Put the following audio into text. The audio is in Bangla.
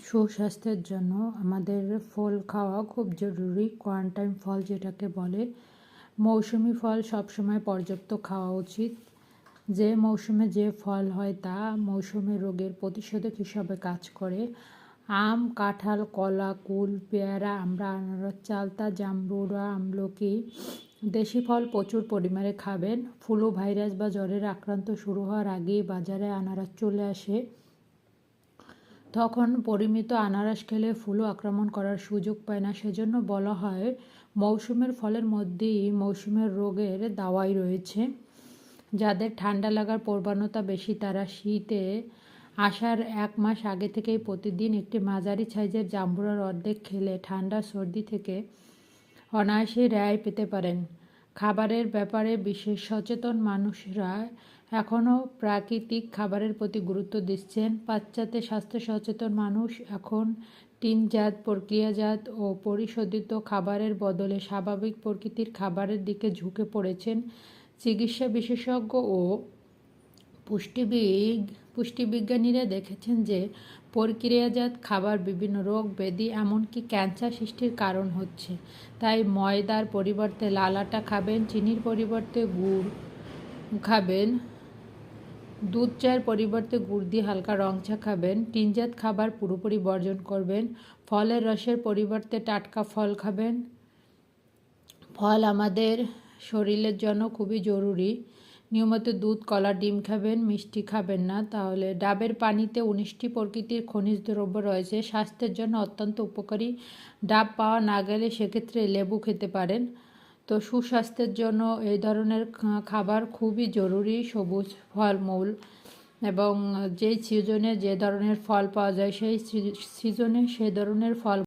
সুস্বাস্থ্যের জন্য আমাদের ফল খাওয়া খুব জরুরি। কোয়ারেন্টাইন ফল যেটাকে বলে, মৌসুমি ফল সবসময় পর্যাপ্ত খাওয়া উচিত। যে মৌসুমে যে ফল হয় তা মৌসুমী রোগের প্রতিষেধক হিসাবে কাজ করে। আম, কাঁঠাল, কলা, কুল, পেয়ারা, আমরা আনারস, চালতা জামরুড়া আমলকি, দেশি ফল প্রচুর পরিমাণে খাবেন। ফ্লু ভাইরাস বা জ্বরের আক্রান্ত শুরু হওয়ার আগেই বাজারে আনারস চলে আসে। তখন পরিমিত আনারস খেলে ফুলও আক্রমণ করার সুযোগ পায় না। সেজন্য বলা হয়, মৌসুমের ফলের মধ্যেই মৌসুমের রোগের দাওয়াই রয়েছে। যাদের ঠান্ডা লাগার প্রবণতা বেশি, তারা শীতে আসার এক মাস আগে থেকেই প্রতিদিন একটি মাঝারি সাইজের জাম্বুরার অর্ধেক খেলে ঠান্ডা, সর্দি থেকে অনায়াসেই রেহাই পেতে পারেন। খাবারের ব্যাপারে বিশেষ সচেতন মানুষরা এখনও প্রাকৃতিক খাবারের প্রতি গুরুত্ব দিচ্ছেন। পাশ্চাত্যে স্বাস্থ্য সচেতন মানুষ এখন টিনজাত প্রক্রিয়াজাত ও পরিশোধিত খাবারের বদলে স্বাভাবিক প্রকৃতির খাবারের দিকে ঝুঁকে পড়েছেন। চিকিৎসা বিশেষজ্ঞ ও পুষ্টিবিদ পুষ্টিবিজ্ঞানীরা দেখেছেন যে প্রক্রিয়াজাত খাবার, বিভিন্ন রোগ ব্যাধি, এমনকি ক্যান্সার সৃষ্টির কারণ হচ্ছে। তাই ময়দার পরিবর্তে লাল আটা খাবেন, চিনির পরিবর্তে গুড় খাবেন, দুধ চায়ের পরিবর্তে গুড় দিয়ে হালকা রং চা খাবেন, টিনজাত খাবার পুরোপুরি বর্জন করবেন, ফলের রসের পরিবর্তে টাটকা ফল খাবেন। ফল আমাদের শরীরের জন্য খুবই জরুরি। নিয়মিত দুধ, কলা, ডিম খাবেন, মিষ্টি খাবেন না। তাহলে ডাবের পানিতে উনিশটি প্রকৃতির খনিজ দ্রব্য রয়েছে। স্বাস্থ্যের জন্য অত্যন্ত উপকারী। ডাব পাওয়া না গেলে সেক্ষেত্রে লেবু খেতে পারেন। তো সুস্বাস্থ্যের জন্য এই ধরনের খাবার খুবই জরুরি। সবুজ ফলমূল এবং যেই সিজনে যে ধরনের ফল পাওয়া যায়, সেই সিজনে সে ধরনের ফল